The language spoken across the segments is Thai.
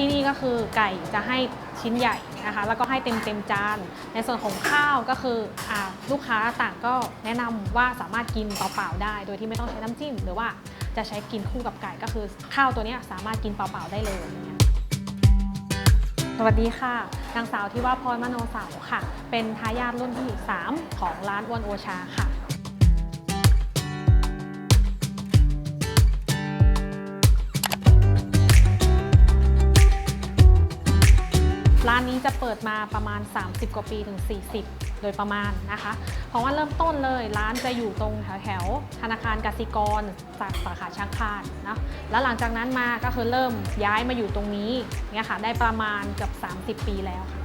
ที่นี่ก็คือไก่จะให้ชิ้นใหญ่นะคะ แล้วก็ให้เต็มเต็มจาน ในส่วนของข้าวก็คืออลูกค้าต่างก็แนะนำว่าสามารถกินเปล่าๆได้ โดยที่ไม่ต้องใช้น้ำจิ้ม หรือว่าจะใช้กินคู่กับไก่ก็คือ ข้าวตัวนี้สามารถกินเปล่าๆได้เลยสวัสดีค่ะ นางสาวที่ว่าพรมโนเสาค่ะ เป็นทายาทรุ่นที่ 3 ของร้านอ้วนโอชาค่ะ จะเปิดมาประมาณ 30 กว่าปีถึง 40 โดยประมาณนะคะ เพราะว่าเริ่มต้นเลยร้านจะอยู่ตรงแถวแถวธนาคารกสิกรจากสาขาช้างคานนะแล้วหลังจากนั้นมาก็คือเริ่มย้ายมาอยู่ตรงนี้เนี่ยค่ะได้ประมาณเกือบ30 ปีแล้วค่ะ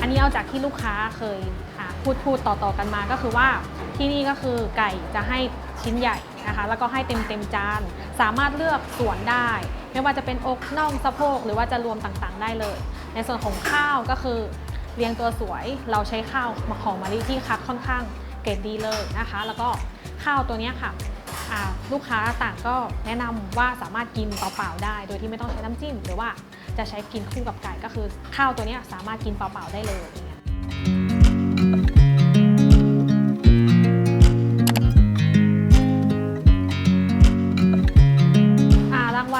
อันนี้เอาจากที่ลูกค้าเคยพูดพูดต่อๆกันมาก็คือว่า ที่นี่ก็คือไก่จะให้ชิ้นใหญ่นะคะแล้วก็ให้เต็มเต็มจาน สามารถเลือกส่วนได้ ไม่ว่าจะเป็นอกน่องสะโพกหรือว่าจะรวมต่างๆ ได้เลย ในส่วนของข้าวก็คือเรียงตัวสวยเราใช้ข้าวมาของมะลิที่คัดค่อนข้างเกรดดีเลยนะคะ แล้วก็ข้าวตัวนี้ค่ะลูกค้าต่างก็แนะนำว่าสามารถกินเปล่าๆได้ โดยที่ไม่ต้องใช้น้ำจิ้ม หรือว่าจะใช้กินคู่กับไก่ก็คือ ข้าวตัวนี้สามารถกินเปล่าๆได้เลย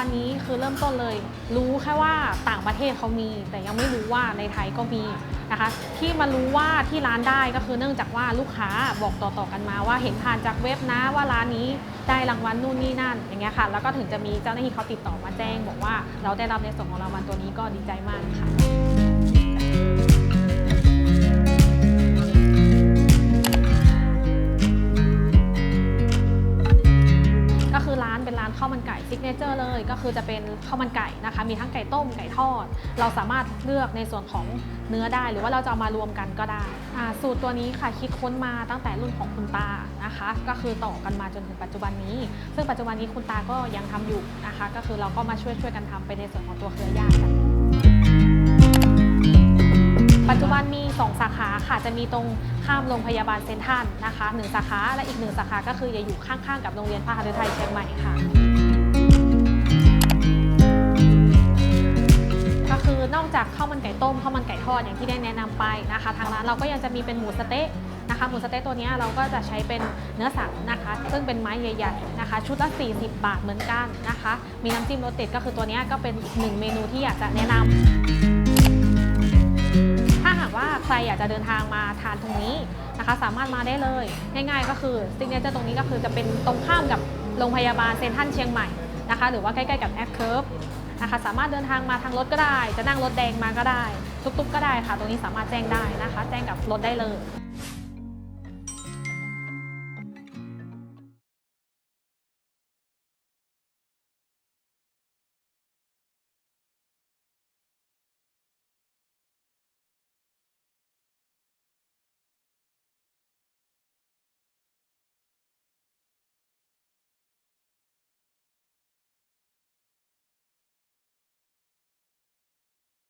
อย่างเงี้ยอ่ารางวัลนี้คือเริ่มต้นเลย รู้แค่ว่าต่างประเทศเขามี แต่ยังไม่รู้ว่าในไทยก็มีนะคะ ที่มารู้ว่าที่ร้านได้ก็คือเนื่องจากว่าลูกค้าบอกต่อๆกันมาว่าเห็นผ่านจากเว็บนะว่าร้านนี้ได้รางวัลนู่นนี่นั่นอย่างเงี้ยค่ะ แล้วก็ถึงจะมีเจ้าหน้าที่เขาติดต่อมาแจ้ง บอกว่าเราได้รับในส่วนของรางวัลตัวนี้ก็ดีใจมากค่ะ ข้าวมันไก่ซิกเนเจอร์เลย ก็คือจะเป็นข้าวมันไก่นะคะ มีทั้งไก่ต้มไก่ทอด เราสามารถเลือกในส่วนของเนื้อได้ หรือว่าเราจะเอามารวมกันก็ได้ สูตรตัวนี้ค่ะคิดค้นมาตั้งแต่รุ่นของคุณตานะคะ ก็คือต่อกันมาจนถึงปัจจุบันนี้ ซึ่งปัจจุบันนี้คุณตาก็ยังทำอยู่นะคะ ก็คือเราก็มาช่วยช่วยๆกันทำไปในส่วนของตัวเครือญาติปัจจุบันมี 2 สาขาค่ะ จะมีตรงข้ามโรงพยาบาลเซนทันนะคะหนึ่งสาขา และอีกหนึ่งสาขาก็คือจะอยู่ข้างๆ กับโรงเรียนพระหฤทัยเชียงใหม่ค่ะ จากข้าวมันไก่ต้มข้าวมันไก่ทอดอย่างที่ได้แนะนำไปนะคะ ทางร้านเราก็ยังจะมีเป็นหมูสเต๊ะนะคะหมูสเต๊ะตัวนี้เราก็จะใช้เป็นเนื้อสันนะคะ ซึ่งเป็นไม้ใหญ่ๆนะคะ ชุดละ 40 บาทเหมือนกันนะคะ มีน้ำจิ้มรสเด็ดก็คือตัวนี้ก็เป็นอีกหนึ่งเมนูที่อยากจะแนะนำถ้าหากว่าใครอยากจะเดินทางมาทานตรงนี้นะคะ สามารถมาได้เลยง่ายๆก็คือซิกเนเจอร์ตรงนี้ก็คือจะเป็นตรงข้ามกับโรงพยาบาลเซนทันเชียงใหม่นะคะ หรือว่าใกล้ๆกับแอปเคิร์ฟ นะคะสามารถเดินทางมาทางรถก็ได้ จะนั่งรถแดงมาก็ได้ ตุ๊กๆก็ได้ค่ะ ตรงนี้สามารถแจ้งได้นะคะ แจ้งกับรถได้เลย